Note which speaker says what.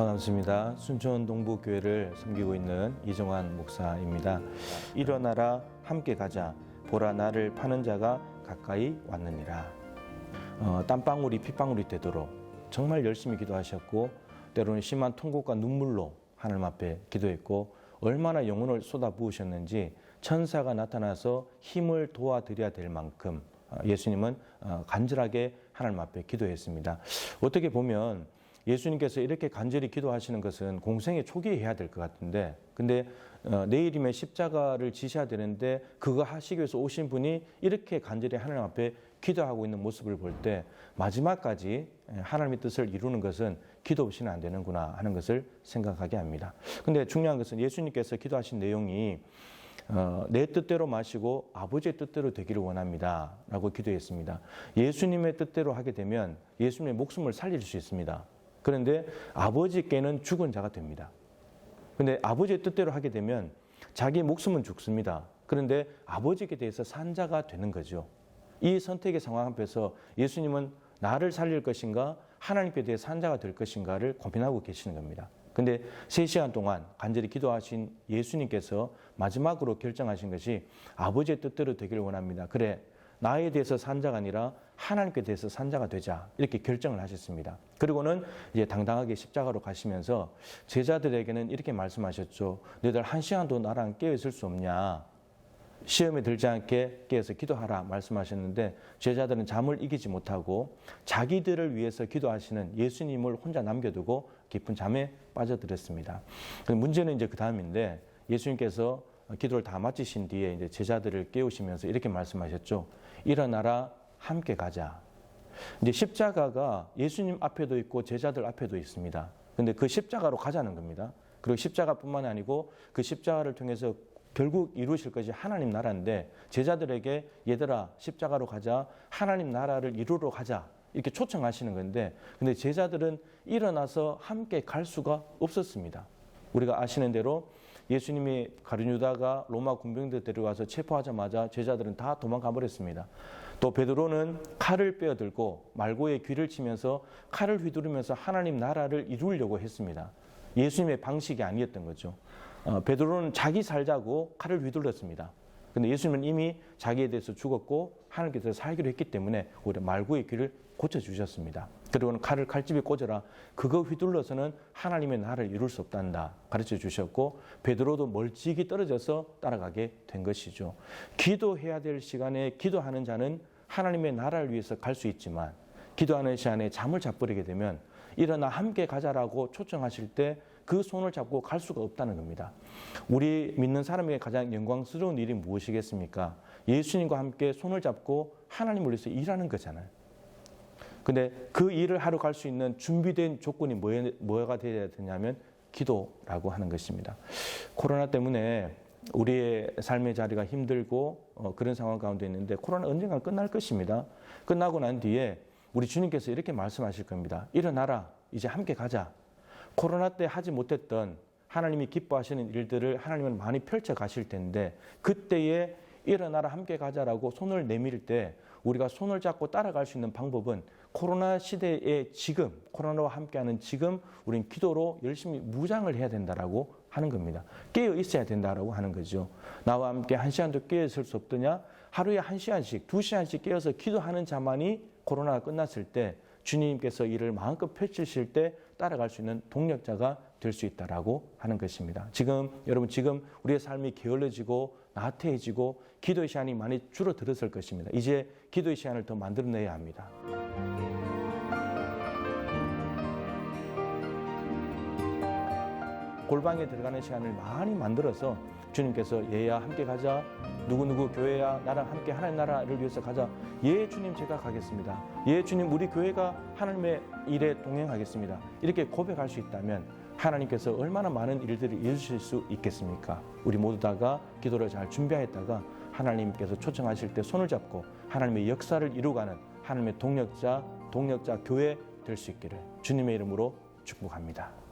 Speaker 1: 반갑습니다. 순천 동부교회를 섬기고 있는 이정환 목사입니다. 일어나라 함께 가자 보라 나를 파는 자가 가까이 왔느니라. 어, 땀방울이 핏방울이 되도록 정말 열심히 기도하셨고 때로는 심한 통곡과 눈물로 하나님 앞에 기도했고 얼마나 영혼을 쏟아부으셨는지 천사가 나타나서 힘을 도와드려야 될 만큼 어, 예수님은 어, 간절하게 하나님 앞에 기도했습니다. 어떻게 보면 예수님께서 이렇게 간절히 기도하시는 것은 공생의 초기에 해야 될 것 같은데, 근데 어, 내일이면 십자가를 지셔야 되는데 그거 하시기 위해서 오신 분이 이렇게 간절히 하나님 앞에 기도하고 있는 모습을 볼 때 마지막까지 하나님의 뜻을 이루는 것은 기도 없이는 안 되는구나 하는 것을 생각하게 합니다. 근데 중요한 것은 예수님께서 기도하신 내용이 어, 내 뜻대로 마시고 아버지의 뜻대로 되기를 원합니다. 라고 기도했습니다. 예수님의 뜻대로 하게 되면 예수님의 목숨을 살릴 수 있습니다. 그런데 아버지께는 죽은 자가 됩니다. 근데 아버지의 뜻대로 하게 되면 자기 목숨은 죽습니다. 그런데 아버지께 대해서 산 자가 되는 거죠. 이 선택의 상황 앞에서 예수님은 나를 살릴 것인가 하나님께 대해 산 자가 될 것인가를 고민하고 계시는 겁니다. 근데 3시간 동안 간절히 기도하신 예수님께서 마지막으로 결정하신 것이 아버지의 뜻대로 되기를 원합니다. 그래, 나에 대해서 산자가 아니라 하나님께 대해서 산자가 되자. 이렇게 결정을 하셨습니다. 그리고는 이제 당당하게 십자가로 가시면서 제자들에게는 이렇게 말씀하셨죠. 너희들 한 시간도 나랑 깨어 있을 수 없냐. 시험에 들지 않게 깨어서 기도하라 말씀하셨는데 제자들은 잠을 이기지 못하고 자기들을 위해서 기도하시는 예수님을 혼자 남겨두고 깊은 잠에 빠져들었습니다. 문제는 이제 그 다음인데 예수님께서 기도를 다 마치신 뒤에 이제 제자들을 깨우시면서 이렇게 말씀하셨죠. 일어나라 함께 가자. 이제 십자가가 예수님 앞에도 있고 제자들 앞에도 있습니다. 근데 그 십자가로 가자는 겁니다. 그리고 십자가뿐만 아니고 그 십자가를 통해서 결국 이루실 것이 하나님 나라인데 제자들에게 얘들아 십자가로 가자 하나님 나라를 이루러 가자 이렇게 초청하시는 건데 근데 제자들은 일어나서 함께 갈 수가 없었습니다. 우리가 아시는 대로 예수님이 가룟유다가 로마 군병들 데려가서 체포하자마자 제자들은 다 도망가 버렸습니다. 또 베드로는 칼을 빼어들고 말고의 귀를 치면서 칼을 휘두르면서 하나님 나라를 이루려고 했습니다. 예수님의 방식이 아니었던 거죠. 어, 베드로는 자기 살자고 칼을 휘둘렀습니다. 근데 예수님은 이미 자기에 대해서 죽었고 하나님께서 살기로 했기 때문에 오히려 말고의 귀를 고쳐주셨습니다. 그리고는 칼을 칼집에 꽂아라. 그거 휘둘러서는 하나님의 나라를 이룰 수 없단다. 가르쳐 주셨고 베드로도 멀찍이 떨어져서 따라가게 된 것이죠. 기도해야 될 시간에 기도하는 자는 하나님의 나라를 위해서 갈 수 있지만 기도하는 시간에 잠을 자버리게 되면 일어나 함께 가자라고 초청하실 때 그 손을 잡고 갈 수가 없다는 겁니다. 우리 믿는 사람에게 가장 영광스러운 일이 무엇이겠습니까? 예수님과 함께 손을 잡고 하나님을 위해서 일하는 거잖아요. 근데 그 일을 하러 갈 수 있는 준비된 조건이 뭐가 되어야 되냐면 기도라고 하는 것입니다. 코로나 때문에 우리의 삶의 자리가 힘들고 어, 그런 상황 가운데 있는데 코로나 언젠가 끝날 것입니다. 끝나고 난 뒤에 우리 주님께서 이렇게 말씀하실 겁니다. 일어나라. 이제 함께 가자. 코로나 때 하지 못했던 하나님이 기뻐하시는 일들을 하나님은 많이 펼쳐 가실 텐데 그때에 일어나라 함께 가자라고 손을 내밀 때 우리가 손을 잡고 따라갈 수 있는 방법은 코로나 시대에 지금 코로나와 함께하는 지금 우린 기도로 열심히 무장을 해야 된다라고 하는 겁니다. 깨어 있어야 된다라고 하는 거죠. 나와 함께 한 시간도 깨어 있을 수 없더냐? 하루에 한 시간씩, 두 시간씩 깨어서 기도하는 자만이 코로나가 끝났을 때 주님께서 이를 마음껏 펼치실 때 따라갈 수 있는 동력자가 될 수 있다라고 하는 것입니다. 지금 여러분 지금 우리의 삶이 게을러지고 나태해지고 기도의 시간이 많이 줄어들었을 것입니다. 이제 기도의 시간을 더 만들어내야 합니다. 골방에 들어가는 시간을 많이 만들어서 주님께서 얘야 함께 가자. 누구누구 교회야 나랑 함께 하나님 나라를 위해서 가자. 예 주님 제가 가겠습니다. 예 주님 우리 교회가 하나님의 일에 동행하겠습니다. 이렇게 고백할 수 있다면 하나님께서 얼마나 많은 일들을 이루실 수 있겠습니까? 우리 모두 다가 기도를 잘 준비하였다가 하나님께서 초청하실 때 손을 잡고 하나님의 역사를 이루가는 하나님의 동력자 동력자 교회 될 수 있기를 주님의 이름으로 축복합니다.